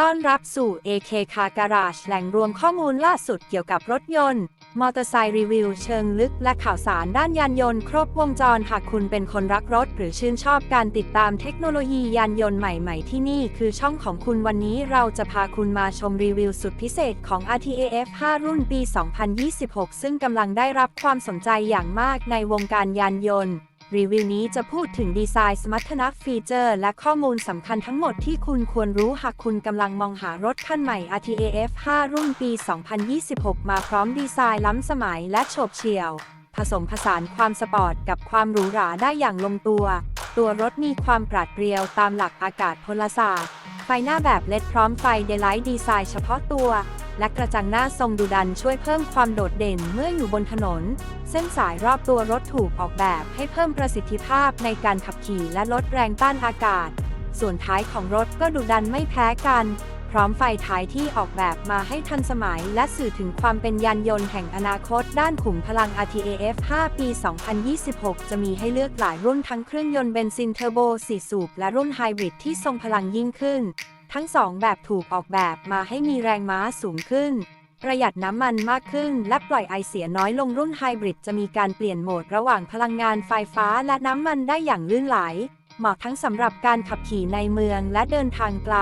ต้อนรับสู่ AK Car Garage แหล่งรวมข้อมูลล่าสุดเกี่ยวกับรถยนต์ มอเตอร์ไซค์รีวิวเชิงลึกและข่าวสารด้านยานยนต์ครบวงจรหากคุณเป็นคนรักรถ หรือชื่นชอบการติดตามเทคโนโลยียานยนต์ใหม่ๆ ที่นี่คือช่องของคุณวันนี้เราจะพาคุณมาชมรีวิวสุดพิเศษของ RTAF 5 รุ่นปี 2026 ซึ่งกำลังได้รับความสนใจอย่างมากในวงการยานยนต์ รีวิวนี้จะพูดถึงดีไซน์สมรรถนะฟีเจอร์ และข้อมูลสำคัญทั้งหมดที่คุณควรรู้หากคุณกำลังมองหารถคันใหม่ RTAF 5 รุ่นปี 2026 มาพร้อมดีไซน์ล้ำสมัยและโฉบเฉี่ยว ผสมผสานความสปอร์ตกับความหรูหราได้อย่างลงตัว ตัวรถมีความปราดเปรียวตามหลักอากาศพลศาสตร์ ไฟหน้าแบบเลดพร้อมไฟเดลไลท์ดีไซน์เฉพาะตัว และกระจังหน้าทรงดุดันช่วยเพิ่มความโดดเด่นเมื่ออยู่บนถนน เส้นสายรอบตัวรถถูกออกแบบให้เพิ่มประสิทธิภาพในการขับขี่และลดแรงต้านอากาศ ส่วนท้ายของรถก็ดุดันไม่แพ้กัน ร้อมไฟท้ายที่ออกแบบมาให้ทันสมัย และสื่อถึงความเป็นยานยนต์แห่งอนาคต ด้านขุมพลัง RTAF 5 ปี 2026 จะมีให้เลือกหลายรุ่นทั้งเครื่องยนต์เบนซินเทอร์โบ 4 สูบ และรุ่นไฮบริดที่ทรงพลังยิ่งขึ้น ทั้งสองแบบถูกออกแบบมาให้มีแรงม้าสูงขึ้น ประหยัดน้ำมันมากขึ้น และปล่อยไอเสียน้อยลงรุ่นไฮบริดจะมีการเปลี่ยนโหมดระหว่างพลังงานไฟฟ้าและน้ำมันได้อย่างลื่นไหล เหมาะทั้งสำหรับการขับขี่ในเมืองและเดินทางไกล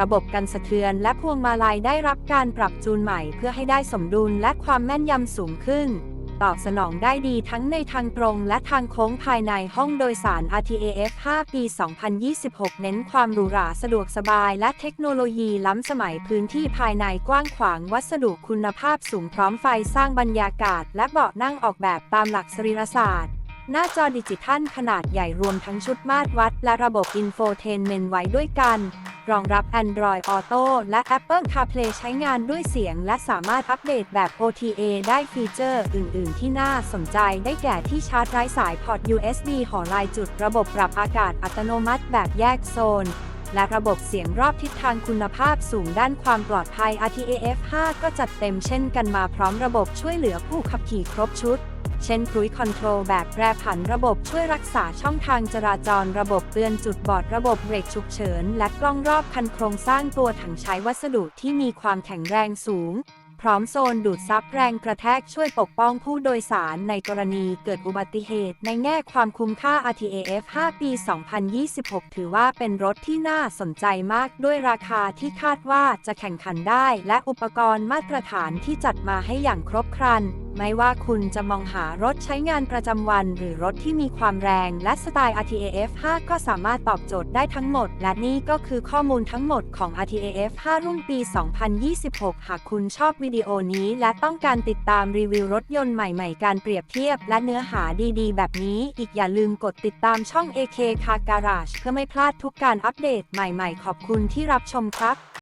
ระบบกันสะเทือนและพวงมาลัยได้รับการปรับจูนใหม่เพื่อให้ได้สมดุลและความแม่นยำสูงขึ้น ตอบสนองได้ดีทั้งในทางตรงและทางโค้งภายในห้องโดยสาร RTAF 5 ปี 2026 เน้นความหรูหราสะดวกสบายและเทคโนโลยีล้ำสมัยพื้นที่ภายในกว้างขวางวัสดุคุณภาพสูงพร้อมไฟสร้างบรรยากาศ และเบาะนั่งออกแบบตามหลักสรีรศาสตร์หน้าจอดิจิทัลขนาดใหญ่รวมทั้งชุดมาตรวัด และระบบอินโฟเทนเมนต์ไว้ด้วยกัน รองรับ Android Auto และ Apple CarPlay ใช้งานด้วยเสียง และสามารถอัปเดตแบบ OTA ได้ฟีเจอร์อื่น ๆ ที่น่าสนใจได้แก่ที่ชาร์จไร้สายพอร์ต USB หอลายจุดระบบปรับอากาศอัตโนมัติแบบแยกโซน และระบบเสียงรอบทิศทางคุณภาพสูงด้านความปลอดภัย RTAF 5 ก็จัดเต็มเช่นกันมาพร้อมระบบช่วยเหลือผู้ขับขี่ครบชุด เช่น Cruise Control แบบแปรผันระบบช่วยรักษาช่องทางจราจรระบบเตือนจุดบอดระบบเบรกฉุกเฉิน และกล้องรอบคันโครงสร้างตัวถังใช้วัสดุที่มีความแข็งแรงสูง พร้อมโซนดูดซับแรงกระแทกช่วยปกป้องผู้โดยสารในกรณีเกิดอุบัติเหตุ ในแง่ความคุ้มค่า RTAF 5 ปี 2026 ถือว่าเป็นรถที่น่าสนใจมากด้วยราคาที่คาดว่าจะแข่งขันได้ และอุปกรณ์มาตรฐานที่จัดมาให้อย่างครบครันไม่ว่าคุณจะมองหารถใช้งานประจำวัน หรือรถที่มีความแรงและสไตล์ RTAF 5 ก็สามารถตอบโจทย์ได้ทั้งหมด และนี่ก็คือข้อมูลทั้งหมดของ RTAF 5 รุ่นปี 2026 หากคุณชอบวิดีโอนี้ และต้องการติดตามรีวิวรถยนต์ใหม่ๆ การเปรียบเทียบ และเนื้อหาดีๆ แบบนี้ อีกอย่าลืมกดติดตามช่อง AK Car Garage เพื่อไม่พลาดทุกการอัปเดตใหม่ๆ ขอบคุณที่รับชมครับ